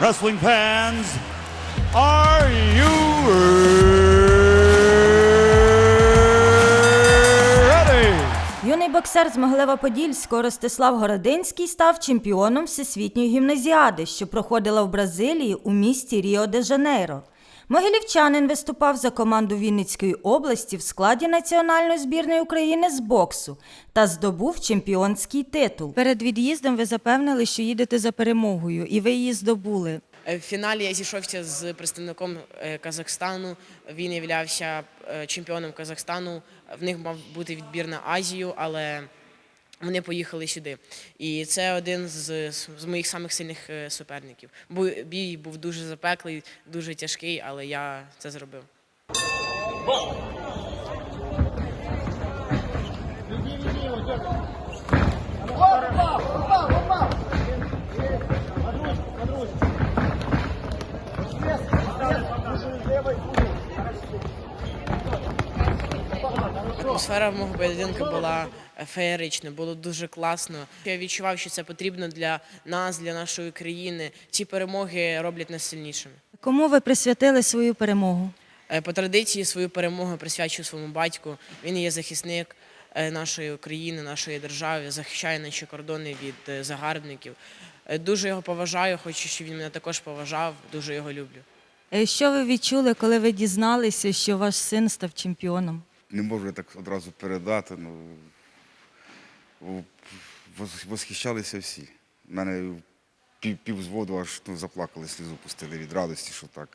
Wrestling fans, are you ready? Юний боксер з Могилева-Подільського Ростислав Городинський став чемпіоном Всесвітньої гімназіади, що проходила в Бразилії у місті Ріо-де-Жанейро. Могилівчанин виступав за команду Вінницької області в складі національної збірної України з боксу та здобув чемпіонський титул. Перед від'їздом ви запевнили, що їдете за перемогою, і ви її здобули. Е, В фіналі я зійшовся з представником е, Казахстану. Він є чемпіоном Казахстану. В них мав бути відбір на Азію, але вони поїхали сюди. І це один з, з моїх самих сильних е, суперників. Бій був дуже запеклий, дуже тяжкий, але я це зробив. Атмосфера мого поєдинку була феєрична, було дуже класно. Я відчував, що це потрібно для нас, для нашої країни. Ці перемоги роблять нас сильнішими. Кому ви присвятили свою перемогу? Е, По традиції свою перемогу присвячую своєму батьку. Він є захисник е, нашої країни, нашої держави, захищає наші кордони від е, загарбників. Дуже його поважаю, хочу, щоб він мене також поважав. Дуже його люблю. Що ви відчули, коли ви дізналися, що ваш син став чемпіоном? Не можу так одразу передати. Ну, восхищалися всі. У мене пів, пів аж ну, заплакали, слізу пустили від радості, що так.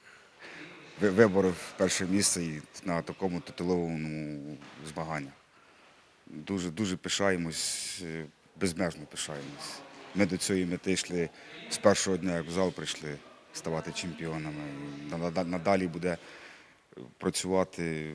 ви- Виборов перше місце і на такому титуловому змаганні. Дуже, дуже пишаємось, е, безмежно пишаємось. Ми до цієї мети йшли з першого дня, як в зал прийшли ставати чемпіонами. Надалі буде працювати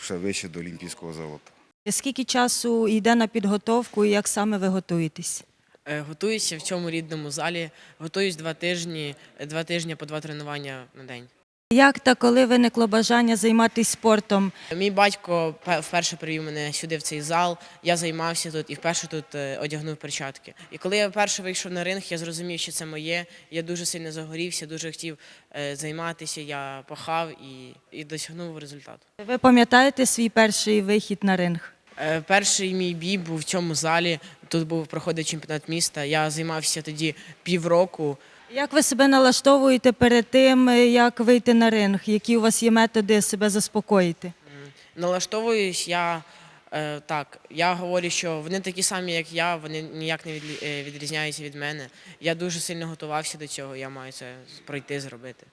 ще вище до олімпійського золота. Скільки часу йде на підготовку і як саме ви готуєтесь? Е, Готуюся в цьому рідному залі. Готуюсь два тижні, е, два тижні по два тренування на день. Як та коли виникло бажання займатися спортом? Мій батько пе- вперше привів мене сюди в цей зал. Я займався тут і вперше тут е, одягнув перчатки. І коли я вперше вийшов на ринг, я зрозумів, що це моє. Я дуже сильно загорівся, дуже хотів е, займатися. Я пахав і, і досягнув результату. Ви пам'ятаєте свій перший вихід на ринг? Е, Перший мій бій був в цьому залі. Тут був проходив чемпіонат міста. Я займався тоді півроку. Як ви себе налаштовуєте перед тим, е, як вийти на ринг? Які у вас є методи себе заспокоїти? Налаштовуюсь я е, так. Я говорю, що вони такі самі, як я, вони ніяк не відрізняються від мене. Я дуже сильно готувався до цього, я маю це пройти, зробити.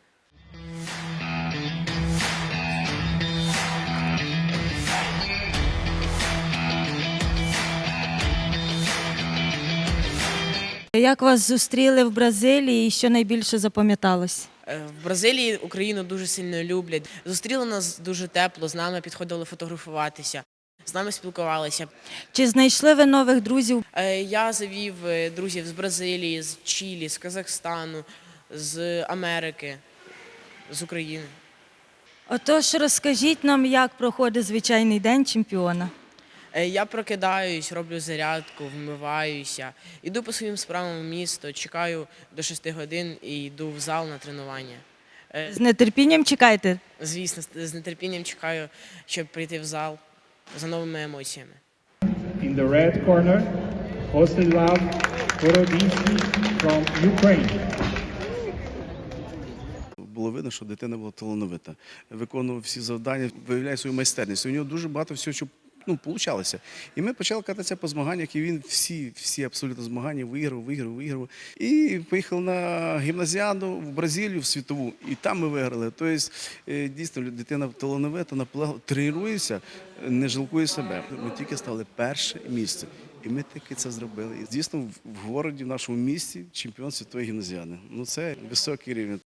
Як вас зустріли в Бразилії і що найбільше запам'яталось? Е, В Бразилії Україну дуже сильно люблять. Зустріли нас дуже тепло, з нами підходили фотографуватися, з нами спілкувалися. Чи знайшли ви нових друзів? Е, Я завів е, друзів з Бразилії, з Чилі, з Казахстану, з Америки, з України. Отож, розкажіть нам, як проходить звичайний день чемпіона. Е, Я прокидаюсь, роблю зарядку, вмиваюся, іду по своїм справам в місто, чекаю до 6 годин і йду в зал на тренування. Е, З нетерпінням чекайте. Звісно, з- нетерпінням чекаю, щоб прийти в зал за новими емоціями. In the red corner, Ostislav Borodinski from Ukraine. Було видно, що дитина була талановита. Виконував всі завдання, виявляє свою майстерність. У нього дуже багато всього, що ну, получалося. І ми почали кататися по змаганнях, і він всі, всі абсолютно змагання виграв, виграв, виграв. І поїхав на гімназіаду в Бразилію, в світову, і там ми виграли. Тобто, е, дійсно, дитина талановита, наполеглива, тренується, не жалкує себе. Ми тільки стали перше місце. І ми таки це зробили. І дійсно в- городі, в нашому місті, чемпіон світової гімназіади. Ну це високий рівень.